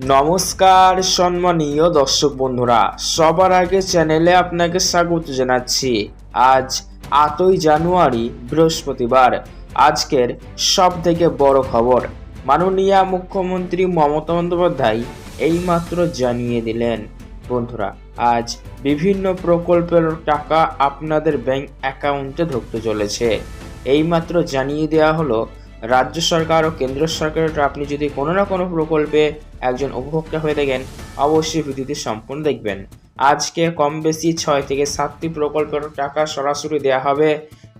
নমস্কার সম্মানীয় দর্শক বন্ধুরা, সবার আগে চ্যানেলে আপনাকে স্বাগত জানাচ্ছি। আজ আটই জানুয়ারি, বৃহস্পতিবার, আজকের সব থেকে বড় খবর। মাননীয় মুখ্যমন্ত্রী মমতা বন্দ্যোপাধ্যায় এইমাত্র জানিয়ে দিলেন। বন্ধুরা, আজ বিভিন্ন প্রকল্পের টাকা আপনাদের ব্যাংক অ্যাকাউন্টে ঢুকতে চলেছে। এইমাত্র জানিয়ে দেওয়া হলো রাজ্য সরকার ও কেন্দ্র সরকারের আপনি যদি কোনো না কোনো প্রকল্পে একজন উপভোক্তা হয়ে থাকেন, অবশ্যই ভিডিওটি সম্পূর্ণ দেখবেন। আজকে কম বেশি ছয় থেকে সাতটি প্রকল্পের টাকা সরাসরি দেওয়া হবে।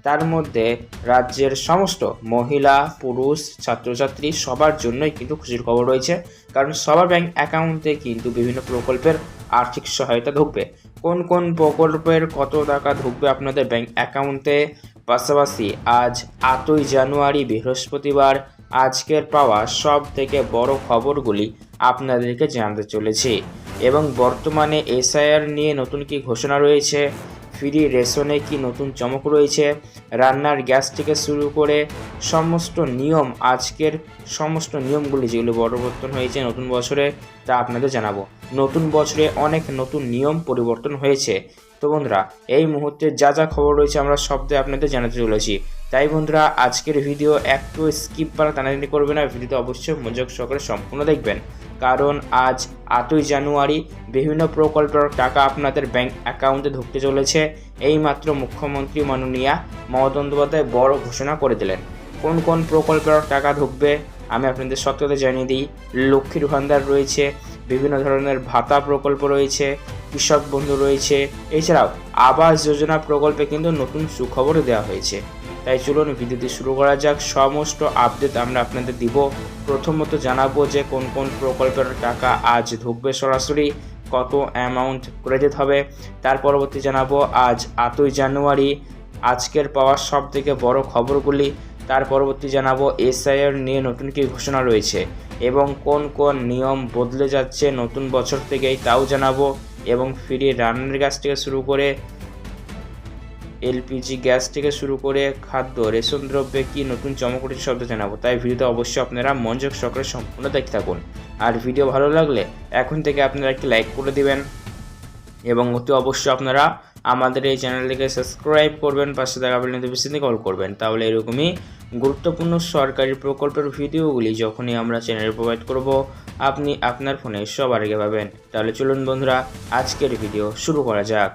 তার মধ্যে রাজ্যের সমস্ত মহিলা, পুরুষ, ছাত্রছাত্রী সবার জন্যই কিন্তু খুশির খবর রয়েছে। কারণ সবার ব্যাংক অ্যাকাউন্টে কিন্তু বিভিন্ন প্রকল্পের আর্থিক সহায়তা ঢুকবে। কোন কোন প্রকল্পের কত টাকা ঢুকবে আপনাদের ব্যাংক অ্যাকাউন্টে পাশাপাশি আজ আটই জানুয়ারি বৃহস্পতিবার আজকের পাওয়া সব থেকে বড় খবরগুলি আপনাদেরকে জানাতে চলেছি এবং বর্তমানে এসআইআর নিয়ে নতুন কি ঘোষণা রয়েছে, ফ্রি রেশনে কি নতুন চমক রয়েছে, রান্নার গ্যাস থেকে শুরু করে সমস্ত নিয়ম, আজকের সমস্ত নিয়মগুলি যেগুলো পরিবর্তন হয়েছে নতুন বছরে তা আপনাদের জানাব। নতুন বছরে অনেক নতুন নিয়ম পরিবর্তন হয়েছে। তো বন্ধুরা, এই মুহূর্তে যা যা খবর রয়েছে আমরা শব্দে আপনাদের জানাতে চলেছি। তাই বন্ধুরা, আজকের ভিডিও একটু স্কিপ করা টানাটানি করবে না ভিডিওতে অবশ্যই মনোযোগ সহকারে সম্পূর্ণ দেখবেন। কারণ আজ আটই জানুয়ারি, বিভিন্ন প্রকল্পের টাকা আপনাদের ব্যাংক অ্যাকাউন্টে ঢুকতে চলেছে। এইমাত্র মুখ্যমন্ত্রী মাননীয়া মমতা বন্দ্যোপাধ্যায় বড় ঘোষণা করে দিলেন। কোন কোন প্রকল্পের টাকা ঢুকবে, আমি আপনাদের সত্যতা জানিয়ে দিই। লক্ষ্মীর ভান্ডার রয়েছে, বিভিন্ন ধরনের ভাতা প্রকল্প রয়েছে কৃষক বন্ধু রয়েছে। এছাড়াও আবাস যোজনা প্রকল্পে কিন্তু নতুন সুখবর দেওয়া হয়েছে। তাই চলুন ভিডিওটি শুরু করা যাক। সমস্ত আপডেট আমরা আপনাদের দিব। প্রথমত জানাব যে কোন কোন প্রকল্পের টাকা আজ ঢুকবে সরাসরি, কত অ্যামাউন্ট ক্রেডিট হবে। তার পরবর্তী জানাব, আজ আটই জানুয়ারি, আজকের পাওয়া সব থেকে বড় খবরগুলি। তার পরবর্তী জানাব এসআইআর নিয়ে নতুন কি ঘোষণা রয়েছে এবং কোন কোন নিয়ম বদলে যাচ্ছে নতুন বছর থেকেই তাও জানাব। এবং ফ্রি রান্নার গ্যাস থেকে শুরু করে এলপিজি গ্যাস থেকে শুরু করে খাদ্য, রেশন দ্রব্যে কি নতুন চমকটি শব্দ জানাব। তাই ভিডিওতে অবশ্যই আপনারা মনোযোগ সহকারে সম্পূর্ণ দেখতে থাকুন। আর ভিডিও ভালো লাগলে এখন থেকে আপনারা একটি লাইক করে দিবেন এবং অতি অবশ্যই আপনারা আমাদের এই চ্যানেলটিকে সাবস্ক্রাইব করবেন, পাশে থাকা বেল নোটিফিকেশনে কল করবেন। তাহলে এরকমই গুরুত্বপূর্ণ সরকারি প্রকল্পের ভিডিওগুলি যখনই আমরা চ্যানেলে প্রোভাইড করব আপনি আপনার ফোনে সবার আগে পাবেন। তাহলে চলুন বন্ধুরা, আজকের ভিডিও শুরু করা যাক।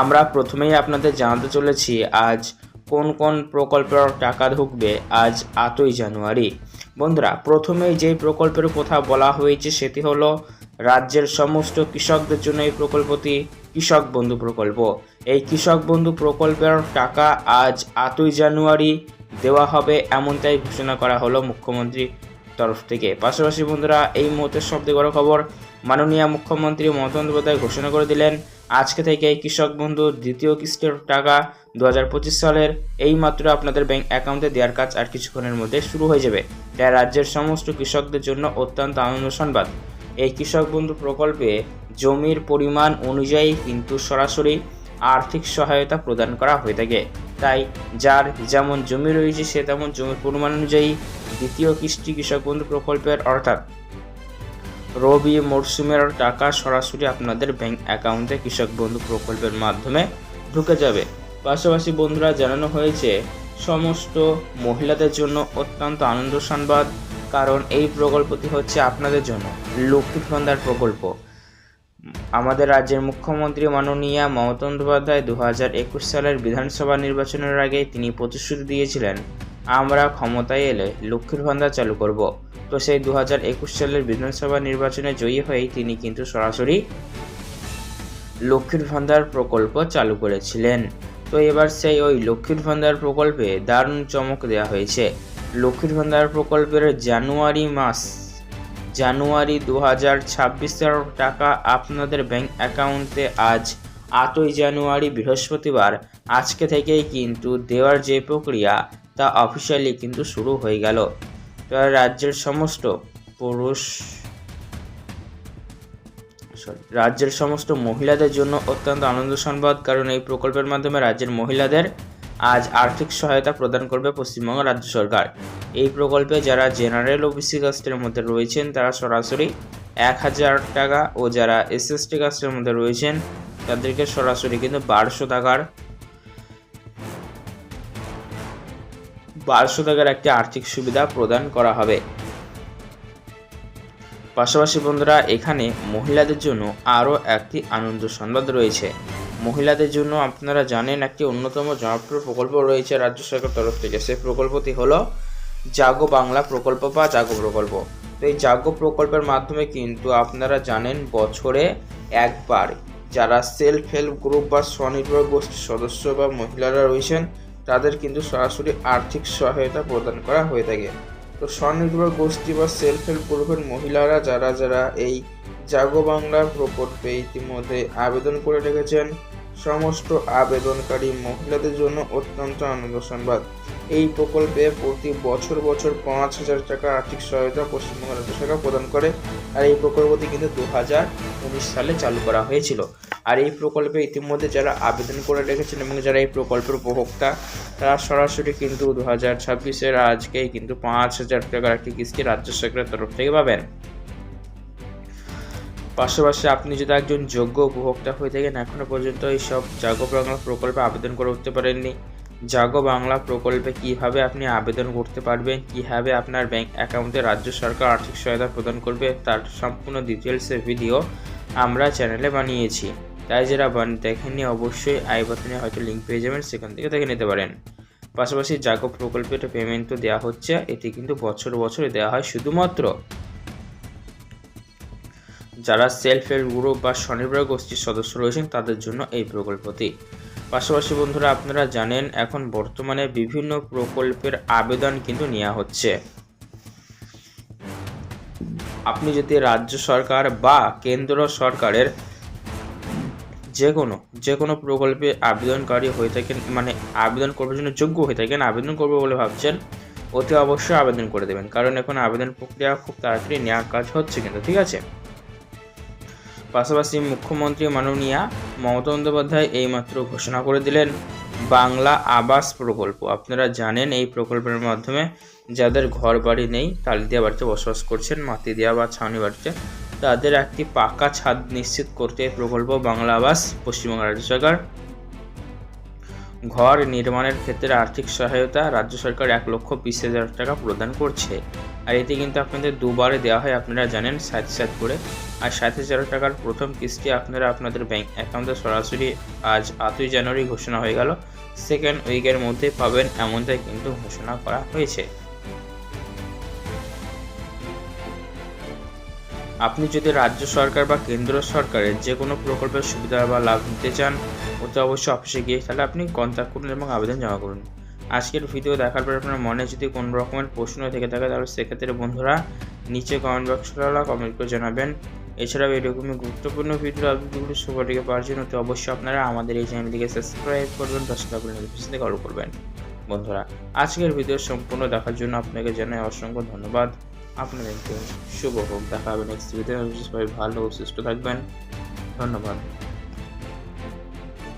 আমরা প্রথমেই আপনাদের জানাতে চলেছি, আজ কোন কোন প্রকল্পের টাকা ঢুকবে? আজ আটই জানুয়ারি। বন্ধুরা, প্রথমেই যেই প্রকল্পের কথা বলা হয়েছে সেটি হলো, রাজ্যের সমস্ত কৃষকদের জন্য এই প্রকল্পটি কৃষক বন্ধু প্রকল্প। এই কৃষক বন্ধু প্রকল্পের টাকা আজ আটই জানুয়ারি দেওয়া হবে, এমনটাই ঘোষণা করা হলো মুখ্যমন্ত্রী তরফ থেকে। পাশাপাশি বন্ধুরা, এই মুহূর্তের সবথেকে বড় খবর, মাননীয় মুখ্যমন্ত্রী মমতা বন্দ্যোপাধ্যায় ঘোষণা করে দিলেন, আজকে থেকে কৃষক বন্ধু দ্বিতীয় কিস্তির টাকা দু হাজার পঁচিশ সালের এই মাত্র আপনাদের ব্যাংক অ্যাকাউন্টে দেওয়ার কাজ আর কিছুক্ষণের মধ্যে শুরু হয়ে যাবে। তাই রাজ্যের সমস্ত কৃষকদের জন্য অত্যন্ত আনন্দ সংবাদ। এই কৃষক বন্ধু প্রকল্পে জমির পরিমাণ অনুযায়ী কিন্তু সরাসরি আর্থিক সহায়তা প্রদান করা হয়ে থাকে। তাই যার যেমন জমি রয়েছে, সে তেমন জমির পরিমাণ অনুযায়ী দ্বিতীয় কিস্তি কৃষক বন্ধু প্রকল্পের অর্থাৎ রবি মরশুমের টাকা সরাসরি আপনাদের ব্যাংক অ্যাকাউন্টে কৃষক বন্ধু প্রকল্পের মাধ্যমে ঢুকে যাবে। পাশাপাশি বন্ধুরা, জানানো হয়েছে, সমস্ত মহিলাদের জন্য অত্যন্ত আনন্দ সংবাদ, কারণ এই প্রকল্পটি হচ্ছে আপনাদের জন্য লক্ষ্মী ভান্ডার প্রকল্প। আমাদের রাজ্যের মুখ্যমন্ত্রী মাননীয়া মমতা বন্দ্যোপাধ্যায় দু হাজার একুশ সালের বিধানসভা নির্বাচনের আগে তিনি প্রতিশ্রুতি দিয়েছিলেন আমরা ক্ষমতায় এলে লক্ষ্মীর ভান্ডার চালু করব। তো সেই দু হাজার একুশ সালের বিধানসভা নির্বাচনে জয়ী হয়েই তিনি কিন্তু সরাসরি লক্ষ্মীর ভান্ডার প্রকল্প চালু করেছিলেন। তো এবার সেই ওই লক্ষ্মীর ভান্ডার প্রকল্পে দারুণ চমক দেওয়া হয়েছে। লক্ষ্মীর ভান্ডার প্রকল্পের জানুয়ারি মাস, জানুয়ারি দু হাজার টাকা আপনাদের ব্যাংক অ্যাকাউন্টে আজ, আটই জানুয়ারি বৃহস্পতিবার। আজকে থেকেই কিন্তু দেওয়ার যে প্রক্রিয়া তা অফিসিয়ালি কিন্তু শুরু হয়ে গেল। তো রাজ্যের সমস্ত পুরুষ সরি রাজ্যের সমস্ত মহিলাদের জন্য অত্যন্ত আনন্দ সংবাদ, কারণ এই প্রকল্পের মাধ্যমে রাজ্যের মহিলাদের আজ আর্থিক সহায়তা প্রদান করবে পশ্চিমবঙ্গ রাজ্য সরকার। এই প্রকল্পে যারা জেনারেল ওবিসি কাস্টের মধ্যে রয়েছেন, তারা সরাসরি এক হাজার টাকা ও যারা এসএসটি কাস্টের মধ্যে রয়েছেন, তাদেরকে সরাসরি কিন্তু বারোশো টাকার বারোশো টাকার একটি আর্থিক সুবিধা প্রদান করা হবে। পাশাপাশি বন্ধুরা, এখানে মহিলাদের জন্য আরও একটি আনন্দ সংবাদ রয়েছে। মহিলাদের জন্য আপনারা জানেন একটি অন্যতম জনপ্রিয় প্রকল্প রয়েছে রাজ্য সরকার তরফ থেকে। সেই প্রকল্পটি হলো জাগো বাংলা প্রকল্প বা জাগো প্রকল্প। তো এই জাগো প্রকল্পের মাধ্যমে কিন্তু আপনারা জানেন বছরে একবার যারা সেলফ হেল্প গ্রুপ বা স্বনির্ভর গোষ্ঠীর সদস্য বা মহিলারা রয়েছেন তাদের কিন্তু সরাসরি আর্থিক সহায়তা প্রদান করা হয়ে থাকে। তো স্বনির্ভর গোষ্ঠী বা সেলফ হেল্প গ্রুপের মহিলারা যারা যারা এই জাগো বাংলা প্রকল্পে ইতিমধ্যে আবেদন করে রেখেছেন, সমস্ত আবেদনকারী মহিলাদের জন্য অত্যন্ত আনন্দ সংবাদ এই প্রকল্পে প্রতি বছর বছর পাঁচ হাজার টাকা আর্থিক সহায়তা পশ্চিমবঙ্গ রাজ্য সরকার প্রদান করে। আর এই প্রকল্পটি কিন্তু দু হাজার উনিশ সালে চালু করা হয়েছিল। আর এই প্রকল্পে ইতিমধ্যে যারা আবেদন করে রেখেছেন এবং যারা এই প্রকল্পের উপভোক্তা, তারা সরাসরি কিন্তু দু হাজার ছাব্বিশের আজকেই কিন্তু পাঁচ হাজার টাকার একটি কিস্তি রাজ্য সরকারের তরফ থেকে পাবেন। পাশাপাশি আপনি যদি একজন যোগ্য উপভোক্তা হয়ে থাকেন এখনও পর্যন্ত এই সব জাগো বাংলা প্রকল্পে আবেদন করে উঠতে পারেননি। জাগো বাংলা প্রকল্পে কীভাবে আপনি আবেদন করতে পারবেন, কীভাবে আপনার ব্যাংক অ্যাকাউন্টে রাজ্য সরকার আর্থিক সহায়তা প্রদান করবে, তার সম্পূর্ণ ডিটেলসের ভিডিও আমরা চ্যানেলে বানিয়েছি। তাই যারা দেখেননি, অবশ্যই আই বাটনে হয়তো লিঙ্ক পেয়ে যাবেন, সেখান থেকে দেখে নিতে পারেন। পাশাপাশি জাগো প্রকল্পে একটা পেমেন্টও দেওয়া হচ্ছে, এটি কিন্তু বছর বছর দেওয়া হয় শুধুমাত্র। যারা সেলফ হেল্প গ্রুপ বা স্বনির্ভর গোষ্ঠীর সদস্য রয়েছেন, তাদের জন্য এই প্রকল্পটি। পাশাপাশি বন্ধুরা, আপনারা জানেন, এখন বর্তমানে বিভিন্ন প্রকল্পের আবেদন কিন্তু নেওয়া হচ্ছে। আপনি যদি রাজ্য সরকার বা কেন্দ্র সরকারের যে কোনো যে কোনো প্রকল্পে আবেদনকারী হয়ে থাকেন মানে আবেদন করবার জন্য যোগ্য হয়ে থাকেন, আবেদন করব বলে ভাবছেন, অতি অবশ্যই আবেদন করে দেবেন। কারণ এখন আবেদন প্রক্রিয়া খুব তাড়াতাড়ি নেওয়ার কাজ হচ্ছে কিন্তু, ঠিক আছে? পাশাপাশি মুখ্যমন্ত্রী মাননীয়া মমতা বন্দ্যোপাধ্যায় এইমাত্র ঘোষণা করে দিলেন, বাংলা আবাস প্রকল্প। আপনারা জানেন এই প্রকল্পের মাধ্যমে যাদের ঘর বাড়ি নেই টালি দেওয়া বাড়িতে বসবাস করছেন, মাটি দেওয়া বা ছাউনি বাড়িতে তাদের একটি পাকা ছাদ নিশ্চিত করতে প্রকল্প বাংলা আবাস, পশ্চিমবঙ্গ রাজ্য সরকার। ঘর নির্মাণের ক্ষেত্রে আর্থিক সহায়তা রাজ্য সরকার এক লক্ষ বিশ হাজার টাকা প্রদান করছে। আর এতে কিন্তু আপনাদের দুবারে দেওয়া হয়, আপনারা জানেন, সাত সাত করে। আর সাত হাজার টাকার প্রথম কিস্তি আপনারা আপনাদের ব্যাংক অ্যাকাউন্টে সরাসরি আজ আটই জানুয়ারি ঘোষণা হয়ে গেল। সেকেন্ড উইকের মধ্যে পাবেন এমনটাই কিন্তু ঘোষণা করা হয়েছে। আপনি যদি রাজ্য সরকার বা কেন্দ্র সরকারের যে কোনো প্রকল্পের সুবিধা বা লাভ নিতে চান অতি অবশ্যই অফিসে গিয়ে তাহলে আপনি কন্ট্যাক্ট করুন এবং আবেদন জমা করুন। আজকের ভিডিও দেখার পর আপনার মনে যদি কোনো রকমের প্রশ্ন থেকে থাকে, তাহলে সেক্ষেত্রে বন্ধুরা নিচে কমেন্ট বক্সে কমেন্ট করে জানাবেন। এছাড়াও এরকমই গুরুত্বপূর্ণ ভিডিও সবার দিকে পাওয়ার জন্য তো অবশ্যই আপনারা আমাদের এই চ্যানেলটিকে সাবস্ক্রাইব করবেন, দশ টাকা নোটিফিকেশন থেকে অল করবেন। বন্ধুরা, আজকের ভিডিও সম্পূর্ণ দেখার জন্য আপনাকে জানাই অসংখ্য ধন্যবাদ। আপনাদেরকে শুভ হোক। দেখা হবে নেক্সট ভিডিও সবাই ভালো সুস্থ থাকবেন। ধন্যবাদ।